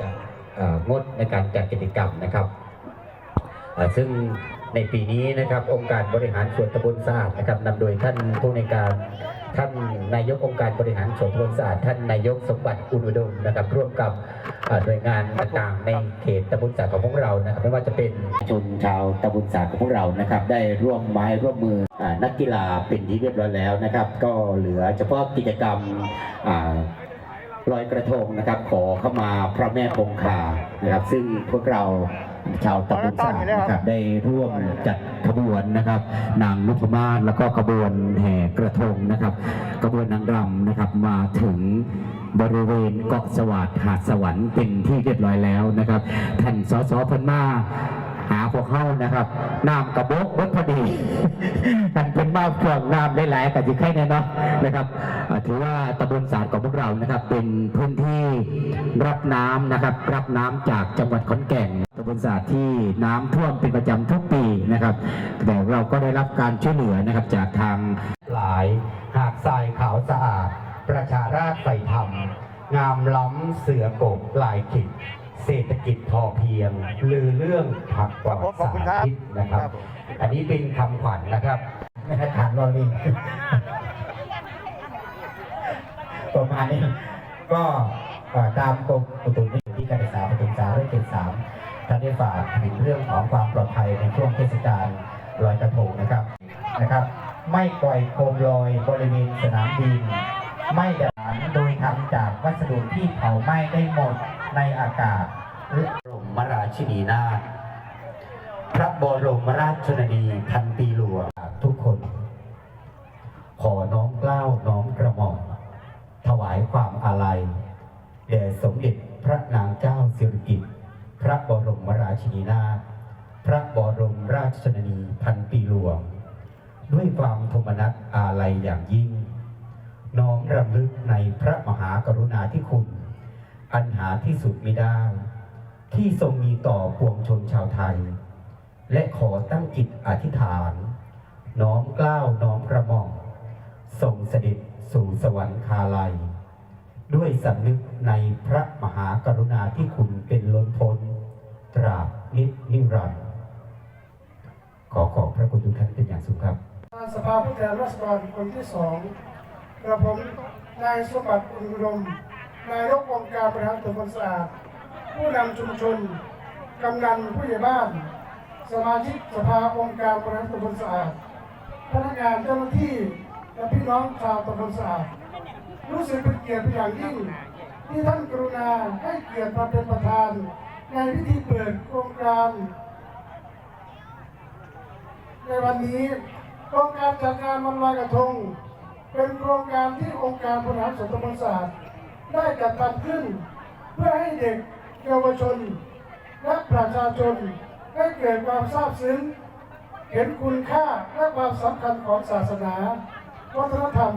จะงดในการจัดกิจกรรมนะครับ ซึ่งในปีนี้นะครับองค์การบริหารส่วนตำบลสะอาดนะครับนำโดยท่านผู้ในการท่านนายกองค์การบริหารส่วนตำบลสะอาดท่านนายกสมบัติอุณุดมนะครับร่วมกับหน่วยงานต่างๆในเขตตำบลสะอาดของพวกเรานะครับไม่ว่าจะเป็นชนชาวตำบลสะอาดของพวกเรานะครับ ได้ร่วมไม้ร่วมมืออนักกีฬาเป็นที่เรียบร้อยแล้วนะครับ ก็เหลือเฉพาะกิจกรรม ลอยกระทงนะครับ ขอเข้ามาพระแม่คงคานะครับ ซึ่งพวกเราชาวตำบลสาดนะครับได้ร่วมจัดขบวนนะครับ นางนุพมาศแล้วก็ขบวนแห่กระทงนะครับขบวนนางรำนะครับมาถึงบริเวณเกาะสวัสดหาดสวรรค์เป็นที่เรียบร้อยแล้วนะครับท่านสสพันมา หาพวกเข้านะครับน้ำกระบอกวัดพอดีท่านเป็นมาเพื่องน้ำได้หลายกับจิไข่แน่เนาะนะครับถือว่าตำบลสาดของพวกเรานะครับ เป็นพื้นที่รับน้ำนะครับ รับน้ำจากจังหวัดขอนแก่นตำบลสาดที่น้ำท่วมเป็นประจำทุกปีนะครับแต่เราก็ได้รับการช่วยเหลือนะครับจากทางหลายหาดทรายขาวสะอาด ประชาราชใส่ธรรมงามล้ำเสือกบลายขิด เศรษฐกิจพอเพียงลือเรื่องผักกว่าขอบคุณครัสาบธิตนะครับ อันนี้เป็นคำขวัญนะครับไม่ให้ฐานรอลิงประมาณนี้ก็เอ่อตามกรมอุตุนิยมที่การศึกษาปฐมศึกษาเรื่องเจ็ดสามท่านได้ฝากถึงเรื่องของความปลอดภัยในช่วงเทศกาลลอยกระทงนะครับนะครับ ไม่ปล่อยโคมลอยบริเวณสนามบิน ไม่ดับฝันโดยทำจากวัสดุที่เผาไหม้ได้หมด ในอากาศหรือบรมราชินีนาถพระบรมราชชนนีพันปีหลวงทุกคน ขอน้อมเกล้าน้อมกระหม่อมถวายความอาลัยแด่สมเด็จพระนางเจ้าสิริกิติ์พระบรมราชินีนาถพระบรมราชชนนีพันปีหลวง ด้วยความทมนัสอาลัยอย่างยิ่ง น้อมรำลึกในพระมหากรุณาธิคุณ อันหาที่สุดมิได้ ที่ทรงมีต่อปวงชนชาวไทย และขอตั้งจิตอธิษฐาน น้อมกล้าวน้อมกระหม่อมทรงเสด็จสู่สวรรคาลัย ด้วยสำนึกในพระมหากรุณาธิคุณเป็นล้นพ้น ตราบนินิรันดร์ขอขอบพระคุณทุกท่านเป็นอย่างสูงครับสภาผู้แทนราษฎรคนที่สองกระผมนายสมบัติอุดม นายกองค์การบริหารตำบลสะอาดผู้นำชุมชน กำนันผู้ใหญ่บ้าน สมาชิกสภาองค์การบริหารตำบลสะอาดพนักงานเจ้าหน้าที่และพี่น้องชาวตำบลสะอาดรู้สึกเป็นเกียรติเป็นอย่างยิ่งที่ท่านกรุณาให้เกียรติมาเป็นประธาน ในพิธีเปิดโครงการ ในวันนี้โครงการจัดงานวันลอยกระทง เป็นโครงการที่องค์การบริหารส่วนตำบลศาสตร์ ได้จัดทำขึ้น เพื่อให้เด็กเยาวชน และประชาชนได้เกิดความทราบซึ้ง เห็นคุณค่าและความสำคัญของศาสนา วัฒนธรรม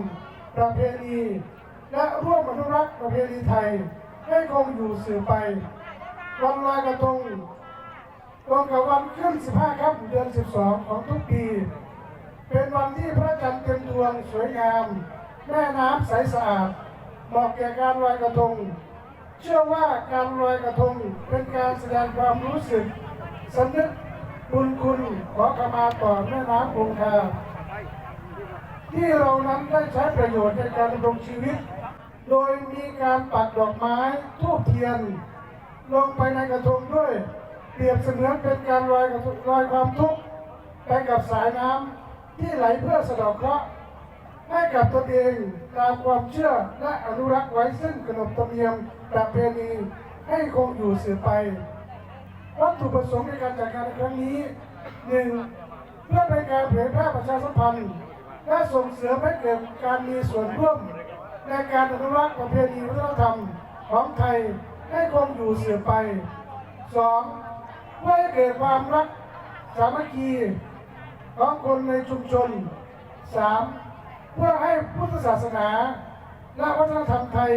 ประเพณี และร่วมอนุรักษ์ประเพณีไทย ให้คงอยู่สืบไป วันลอยกระทงตรงกับวันขึ้น 15ค่ำเดือน 12 ของทุกปี เป็นวันที่พระจันทร์เต็มดวงสวยงาม แม่น้ำใสสะอาด เหมาะแก่การลอยกระทง เชื่อว่าการลอยกระทงเป็นการแสดงความรู้สึกสำนึกบุญคุณขอขมาต่อแม่น้ำคงคาที่เรานั้นได้ใช้ประโยชน์ในการดำรงชีวิต โดยมีการปักดอกไม้ทูบเทียน ลงไปในกระทงด้วย เปรียบเสมือนเป็นการลอยลอยความทุกข์ไปกับสายน้ำที่ไหลเพื่อสะเดอกเคราะห์ ให้กับตนเองตามความเชื่อและอนุรักษ์ไว้ซึ่งขนบธรรมเนียมประเพณีให้คงอยู่สืบไป วัตถุประสงค์ในการจัดการในครั้งนี้หนึ่งเพื่อเป็นการเผยแพร่ประชาสัมพันธ์และส่งเสริมให้เกิดการมีส่วนร่วม ในการอนุรักษ์ประเพณีวัฒนธรรมของไทยให้คงอยู่สืบไปสองเพื่อให้เกิดความรักสามัคคีของคนในชุมชนสาม เพื่อให้พุทธศาสนา และวัฒนธรรมไทย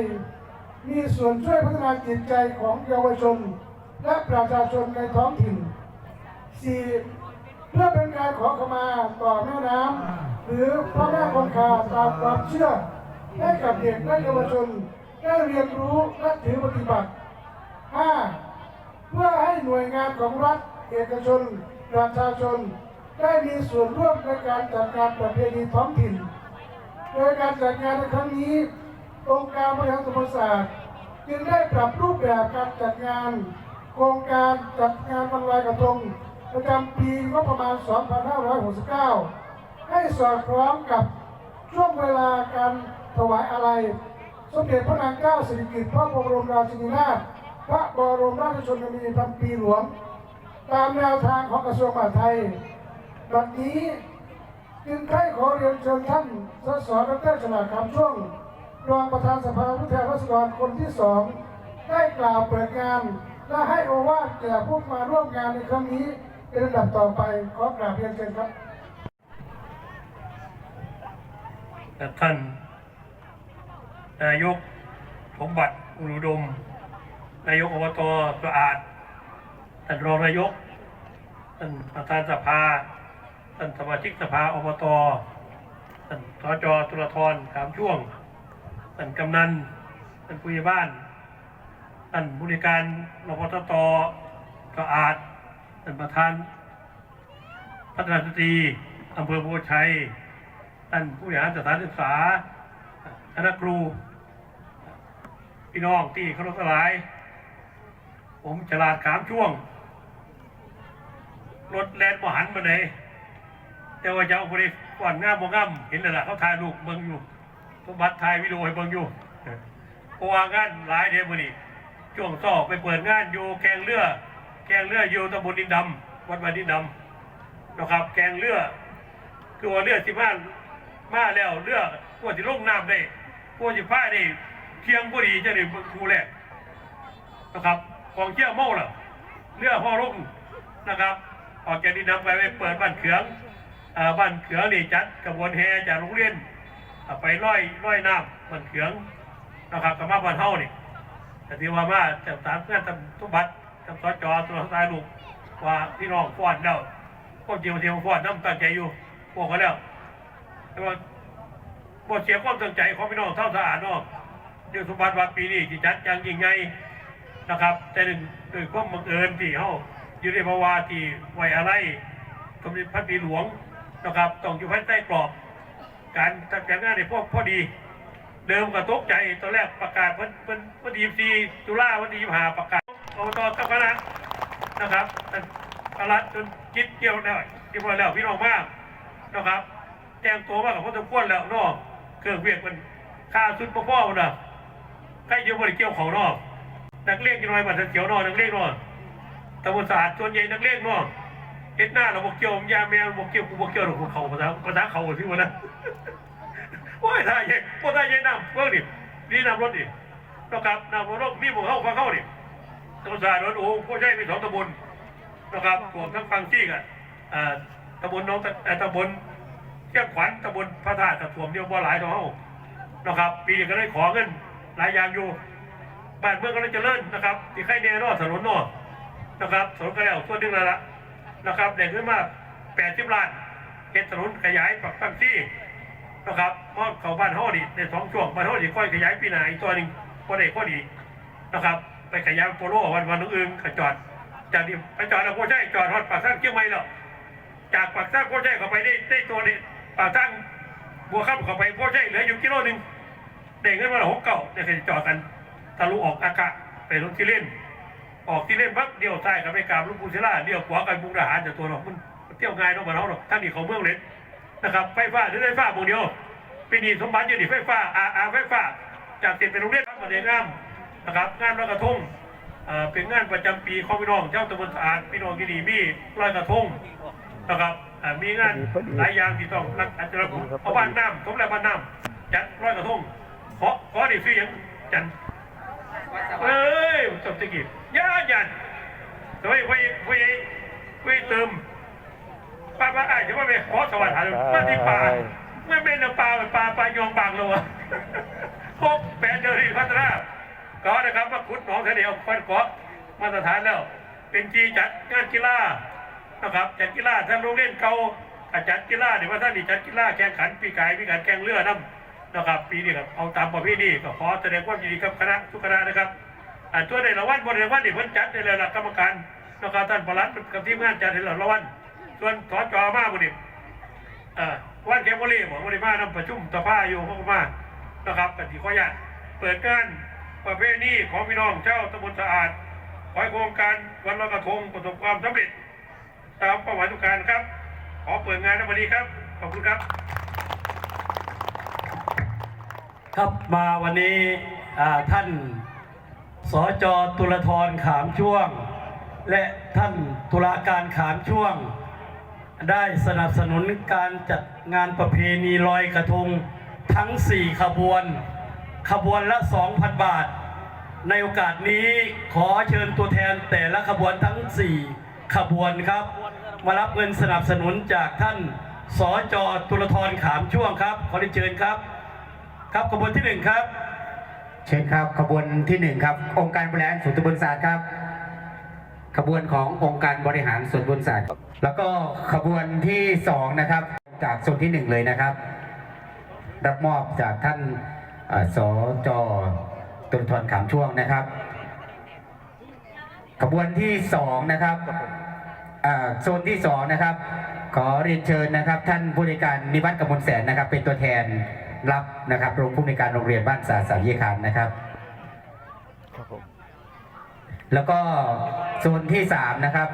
มีส่วนช่วยพัฒนาจิตใจของเยาวชน และประชาชนในท้องถิ่นสี่เพื่อเป็นการขอขมาต่อแม่น้ำหรือพระแม่คงคาตามความเชื่อ ให้กับเด็กและเยาวชนได้เรียนรู้และถือปฏิบัติ 5. เพื่อให้หน่วยงานของรัฐเอกชนประชาชนได้มีส่วนร่วมในการจัดการประเพณีท้องถิ่น โดยการจัดงานในครั้งนี้องค์การบริหารส่วนจังหวัดจึงได้ปรับรูปแบบการจัดงาน โครงการจัดงานวันลอยกระทงประจำปีงบประมาณ 2569 ให้สอดคล้องกับช่วงเวลาการถวายอะไร สมเด็จพระนางเจ้าสิริกิติ์พระบรมราชินีนาถพระบรมราชชนนีพันปีหลวง ตามแนวทางของกระทรวงมหาดไทยบัดนี้ จึงใครขอเรียนเชิญท่านสสดรฉลาดคำช่วงรองประธานสภาผู้แทนราษฎรคนที่สองได้กล่าวเปิดงาน และให้โอวาทแก่ผู้มาร่วมงานในครั้งนี้เป็นลำดับต่อไปขอกราบเรียนเชิญครับท่านนายกสมบัติอุดม นายกอบตสะอาดท่านรองนายกท่านประธานสภา ท่านสมาชิกสภาอบตท่านสจตุลธรขามช่วงท่านกำนันท่านผู้ใหญ่บ้านท่านบริการรพตตสะอาดท่านประธานพัฒนาสตรีอำเภอโพชัยท่านผู้บริหารสถานศึกษาคณะครู พี่น้องที่เคารพทั้งหลาย ผมฉลาดขามช่วง รถแลนบ่หันมาไหน แต่ว่าจะเอาไปก่อนง่ามบ่ง่ามเห็นแล้วล่ะเขาถ่ายรูปเบิ่งอยู่สมบัติถ่ายวิดีโอให้เบิ่งอยู่เพราะว่างานหลายเดือนนี้ช่วงสอบไปเปิดงานอยู่แกงเรือแกงเรืออยู่ตำบลดินดำวัดบ้านดินดำนะครับ แกงเรือคือว่าเรือสิมามาแล้วเรือพวกที่ลงน้ำได้พวกที่พาได้เที่ยงพอดีจะได้ครูแรกนะครับกองเชี่ยวเมาล้วเรือพ่อลงนะครับ ออกจากดินน้ำไปไปเปิดบ้านเขือง บ้านเขืองนี่จัดกระบวนแห่จากโรงเรียนอ่าไปร้อยร้อยน้ำบ้านเขืองนะครับกับมาบ้านเฮานี่แต่ที่ว่ามาจะสามเพื่อนทำทุบัตรทำสจตัวสายลูกว่าพี่น้องฟ้อนแล้วก็เจียวเทียมฟ้อนน้ำตั้งใจอยู่พวกเขาแล้วแต่ว่าบทเสียความตั้งใจของพี่น้องเท่าสะอาดเนาะเรื่องสมบัติว่าปีนี้ที่จัดอย่างยิ่งใหญ่นะครับ แต่หนึ่งโดยความบังเอิญที่เขาอยู่ในภาวะที่ไว้อะไรสมเด็จพระปีหลวง นะครับต้องอยู่ภายใต้กรอบ การจัดการงานในพวกพอดี เดิมก็ตกใจตอนแรกประกาศวันวันวันที่สี่ตุลาวันที่ยี่ห้าประกาศอบตเจ้าคณะนะครับท่านประหลัดจนคิดเกี่ยวแล้วเกี่ยวแล้วพี่น้องมากนะครับแจ้งตัวมากับพ่อสมควรแล้วนอกเครื่องเวียกมันค่าชุดพ่อพ่อมันนะใครเยอะบริเกี่ยวเขาเนอกนักเลี้ยงกินน้อยบัตรเขียวนอนักเลี้ยงนอตะวันศาสตร์ส่วนใหญ่นักเลี้ยงนอ เฮ็ดหน้าเราบอกเกี่ยวยาแมวบอกเกี่ยวกูบอกเกี่ยวหรอกเขาภาษาภาษาเขาที่วันนั้นโอ้ยท่าใหญ่โอ้ท่าใหญ่น้ำเพิ่งดินี่น้ำรถดินะครับน้ำรถมีหมู่เข้าฟังเข้าดิตะวันศาสตร์รถโอ้พ่อใช่มีสองตำบลนะครับรวมทั้งฟังซี่กันอ่าตำบลน้องตะตำบลเที่ยงขวัญตำบลพระธาตุถ่วมเดียวบ่หลายเท่าเฮานะครับ ปีนี้ก็ได้ขอเงินหลายอย่างอยู่บ้านเมืองก็เลยเจริญนะครับที่ใครแน่นอถนนนอนะครับถนนก็แล้วส่วนหนึ่งแล้วละ นะครับเด็กขึ้นมา80ล้านเฮ็ดถนนขยายปรับตั้งที่นะครับมอดเขาบ้านเฮาดิในสองช่วงบ้านเฮาดิค่อยขยายปีหนาอีกตัวหนึ่งพอได้พอดีนะครับ ไปขยายโปโลวันวันอื่นๆก็จอดจากนี้ไปจอดแล้วก็ใช่จอดฮอดปากทางเชียงใหม่แล้วจากปากทางโคชัยเข้าไปได้ได้ตัวนี้ปากทางบัวข้ามเข้าไปโคชัยเหลืออยู่กิโลหนึ่งเด้งขึ้นมาหกเก่าเนี่ยเคยจอดกันทะลุออกอากาศไปลงที่เล่น ออกที่เล่นปั๊บเดี่ยวซ้ายกับไปกราบลุงปู่ศิลาเดี่ยวขวากันบุงทหารจากตัวเรามันเที่ยวง่ายน้องบ้าเราหรอกท่านนี่เขาเมืองเล็กนะครับไฟฟ้าหรือไฟฟ้าโมงเดียวปีนี้สมบัติอยู่นี่ไฟฟ้าอาอาไฟฟ้าจากติดเป็นโรงเรียนครับมาเรียนงามนะครับงานลอยกระทงเอ่อเป็นงานประจำปีของพี่น้องเจ้าตะบนสะอาดพี่น้องที่ดีมีลอยกระทงนะครับอ่ามีงานหลายอย่างที่ต้องรักอันตรายเพราะบ้านน้ำสมแล้วบ้านน้ำจัดร้อยกระทงขอขอดิซื้อหยังจัน เอ้ยจบตะกี้ย่ายันเฮ้ยไว้ไว้ไว้เติมป้าป้าไอ้จะว่าไปขอสวัสดิ์หาเลยมาที่ป่าไม่เป็นปลาเป็นปลาปลายองบางเลยวะพบแปดเดือนพัฒนาก็นะครับมาขุดหนองทะเลฟันเกาะมาตรฐานแล้ว เป็นจีจัดงานกีฬานะครับจัดกีฬาท่านโรงเรียนเก่าอะจัดกีฬาเดี๋ยวว่าท่านนี่จัดกีฬาแข่งขันปีกายมีการแข่งเรือน้ำ นะครับปีนี้ครับเอาตามประเพณีก็ขอแสดงความยินดีกับคณะทุกคณะนะครับอ่าตัวในละวันบนในวันนี่เพิ่นจัดในระดับกรรมการนะครับท่านประหลัดกับทีมงานจัดในระดับละวันส่วนสจมาบุญเอ่อวันแคมเบรีบอกบริมานำประชุมสภาอยู่เข้ามานะครับกติขออนุญาเปิดงานประเพณีของพี่น้องเจ้าตำบลสะอาดขอให้โครงการวันลอยกระทงประสบความสำเร็จตามเป้าหมายทุกการครับ ขอเปิดงานในวันนี้ครับ ขอบคุณครับ ครับมาวันนี้ท่านสจตุลธรขามช่วง และท่านตุลาการขามช่วง ได้สนับสนุนการจัดงานประเพณีลอยกระทงทั้ง 4 ขบวน ขบวนละ 2,000 บาท ในโอกาสนี้ขอเชิญตัวแทนแต่ละขบวนทั้ง 4 ขบวนครับ มารับเงินสนับสนุนจากท่านสจตุลธรขามช่วงครับ ขอเรียนเชิญครับ ครับขบวนที่หนึ่งครับ เชิญครับขบวนที่หนึ่งครับ องค์การบริหารส่วนตำบลศาสตร์ครับ ขบวนขององค์การบริหารส่วนตำบลศาสตร์แล้วก็ขบวนที่สองนะครับ จากโซนที่หนึ่งเลยนะครับ รับมอบจากท่านสจตุลธรขามช่วงนะครับ ขบวนที่สองนะครับโซนที่สองนะครับ ขอเรียนเชิญนะครับ ท่านผู้ในวยการนิวัฒน์กมลแสนนะครับ เป็นตัวแทน รับนะครับรองผู้ในวยการโรงเรียนบ้านสาสาวิคานนะครับ แล้วก็โซนที่สามนะครับ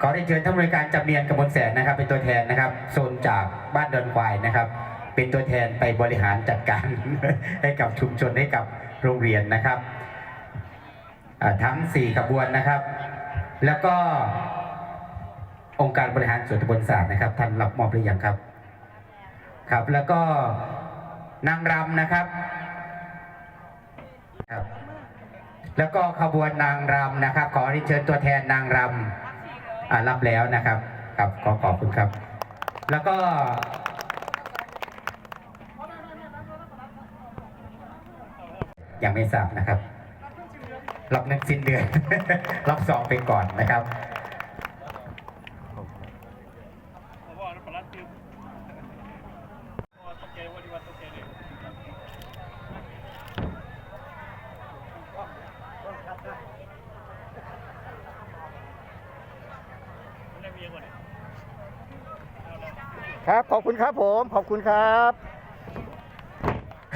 ขอเรียนเชิญท่านผู้ในวยการจำเนียนกมลแสนนะครับ เป็นตัวแทนนะครับโซนจากบ้านดอนควายนะครับ เป็นตัวแทนไปบริหารจัดการให้กับชุมชนให้กับโรงเรียนนะครับอ่าทั้ง 4 ขบวนนะครับ แล้วก็องค์การบริหารส่วนตำบลศาสตร์นะครับท่านรับมอบหรือยังครับ ครับแล้วก็ นางรำนะครับครับ แล้วก็ขบวนนางรำนะครับ ขอเรียนเชิญตัวแทนนางรำอ่ารับแล้วนะครับครับขอขอบคุณครับ แล้วก็ยังไม่ทราบนะครับ รับเงินสิ้นเดือน รับซองไปก่อนนะครับ ขอบคุณครับผม ข อบคุณครับ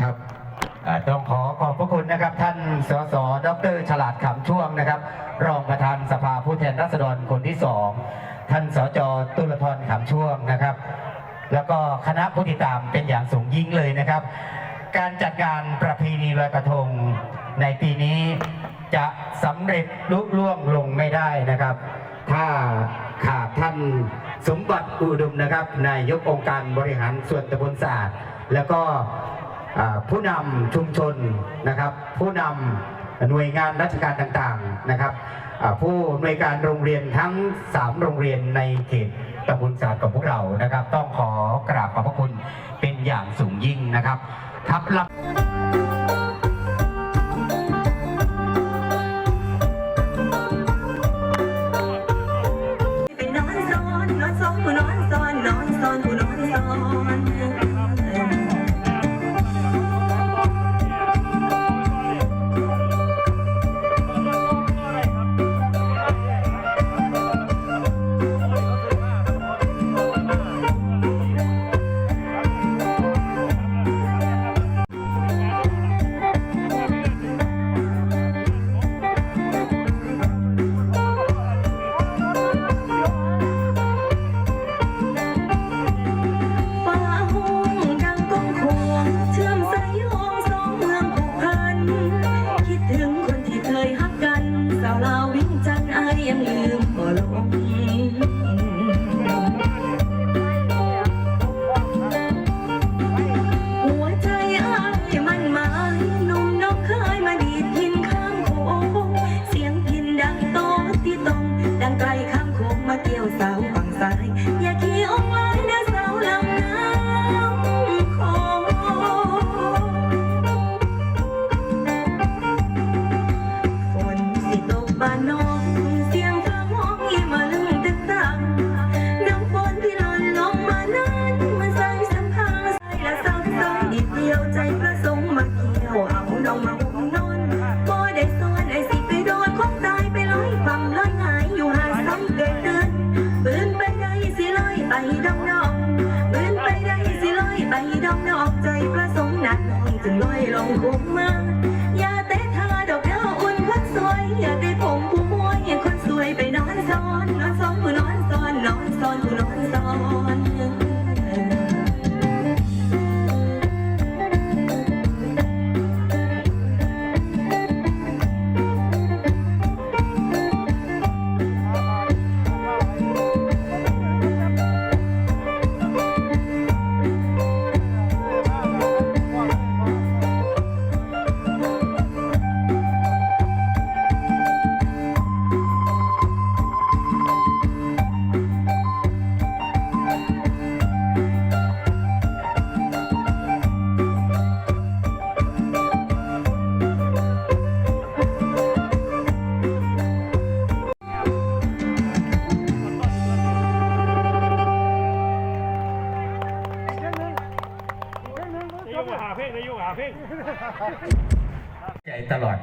ครับต้องขอขอบพระคุณนะครับ ท่านสสดรฉลาดขำช่วงนะครับ รองประธานสภาผู้แทนราษฎรคนที่สองท่านสจตุลธรขำช่วงนะครับ แล้วก็คณะผู้ติดตามเป็นอย่างสูงยิ่งเลยนะครับ การจัดงานประเพณีลอยกระทงในปีนี้จะสำเร็จลุล่วงลงไม่ได้นะครับ ถ้า ขาดท่านสมบัติอุดมนะครับนายกองค์การบริหารส่วนตำบลศาสตร์ แล้วก็ผู้นำชุมชนนะครับ ผู้นำหน่วยงานราชการต่างๆนะครับผู้อำนวยการโรงเรียนทั้ง 3 โรงเรียนในเขตตำบลศาสตร์ของพวกเรานะครับ ต้องขอกราบขอบพระคุณเป็นอย่างสูงยิ่งนะครับครับรับ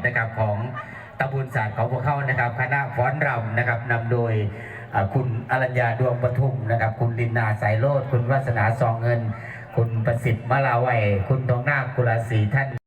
นะครับของตำบลศาสตร์ของพวกเขานะครับ คณะฟ้อนรำนะครับนำโดยคุณอรัญญาดวงปทุมนะครับ คุณลินนาสายโลดคุณวัฒนาซองเงิน คุณประสิทธิ์มะลาวัยคุณทองนาคกุลาศรีท่าน